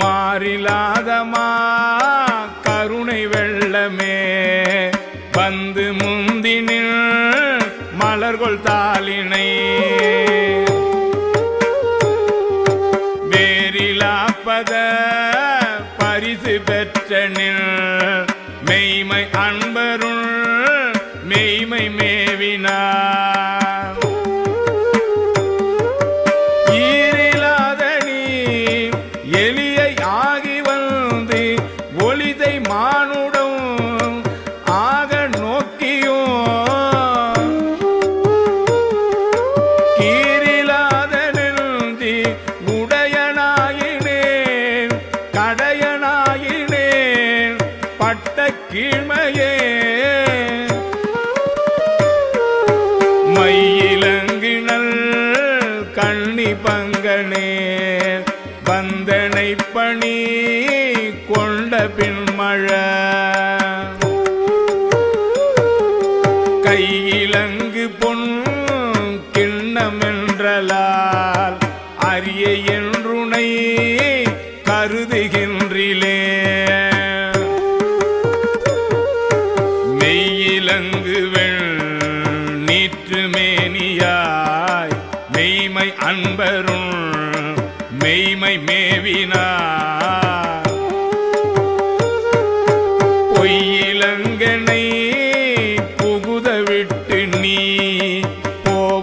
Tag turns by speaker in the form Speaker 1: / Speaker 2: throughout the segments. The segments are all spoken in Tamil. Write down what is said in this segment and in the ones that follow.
Speaker 1: மாறிலாதமா கருணை வெள்ளமே. வந்து முந்தினில் மலர்கொள் தாளினை. வேறிலாப்பத பரிசு பெற்றனில் மெய்மை அன் மானுடம் ஆக நோக்கியோ கீரிலாத நெஞ்சி உடையனாயினேன் கடையனாயினேன் பட்ட கீழ்மையே கையில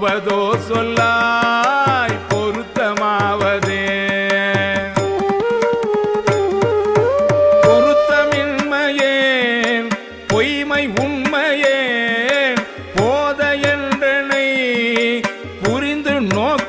Speaker 1: போவதோ சொல்லாய் பொருத்தமாவதே. பொருத்தமின்மையே பொய்மை உண்மையே போத என்றனை புரிந்து நோக்க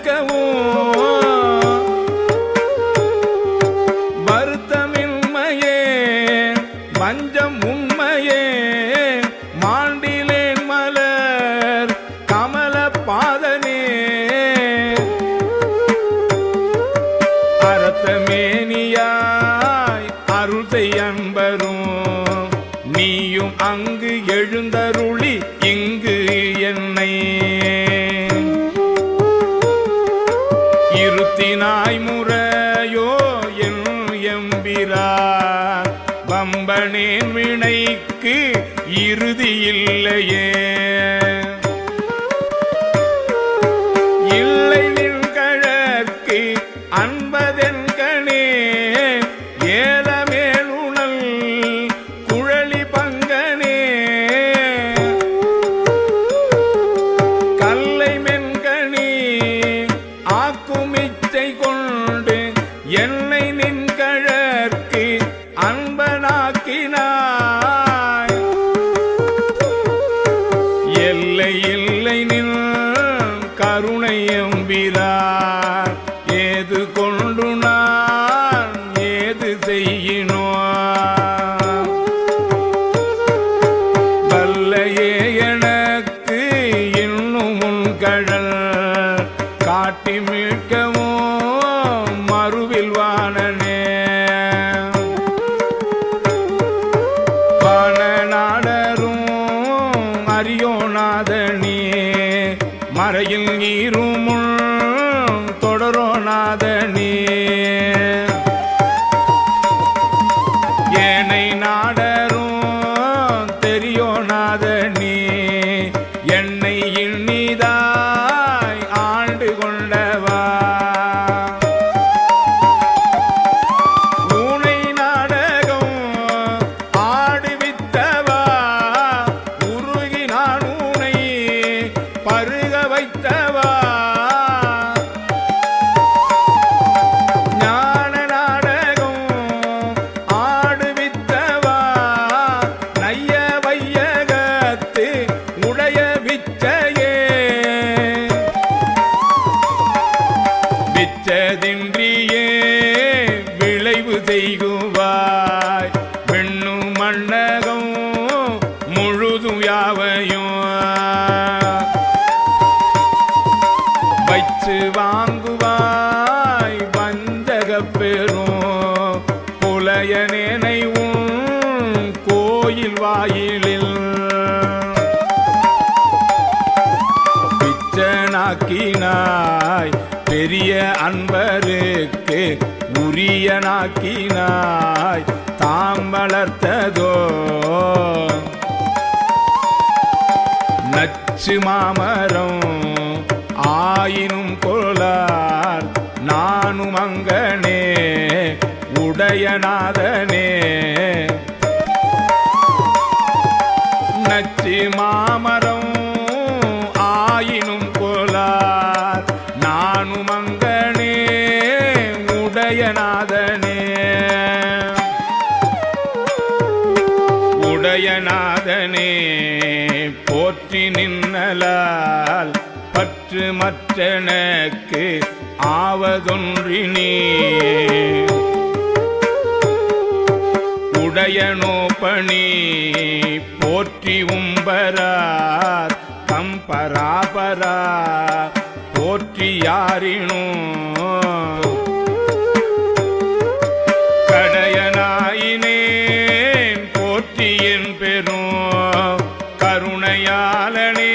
Speaker 1: அறத்தமேனியாய் அருள் செய்யம்பரும் நீயும் அங்கு எழுந்தருளி இங்கு என்னை. இருத்தினாய் முறையோ என் எம்பிரார். பம்பனேன் வினைக்கு இறுதி இல்லையே. அன்பனாக்கினாய் மறையில் நீரும் வைச்சு வாங்குவாய் வஞ்சகப் பெரும் புலையனேனை உன் கோயில் வாயிலில். பிச்சனாக்கினாய் பெரிய அன்பருக்கு உரியனாக்கினாய் தாம் வளர்த்ததோ. நச்சு மாமரம் ஆயினும் கொளார் நானும் அங்கனே உடையநாதனே. நச்சி மாமரம் ஆயினும் போலார் நானும் அங்கனே உடையநாதனே. உடையநாதனே போற்றி நின்னலால் பற்று மற்றனக்கு ஆவதொன்றினே உடையனோ பணி போற்றி உம்பரார் கம்பராபரா போற்றி யாரினோ. கடையனாயினேன் போற்றியின் என் பெரும் கருணையாளனே.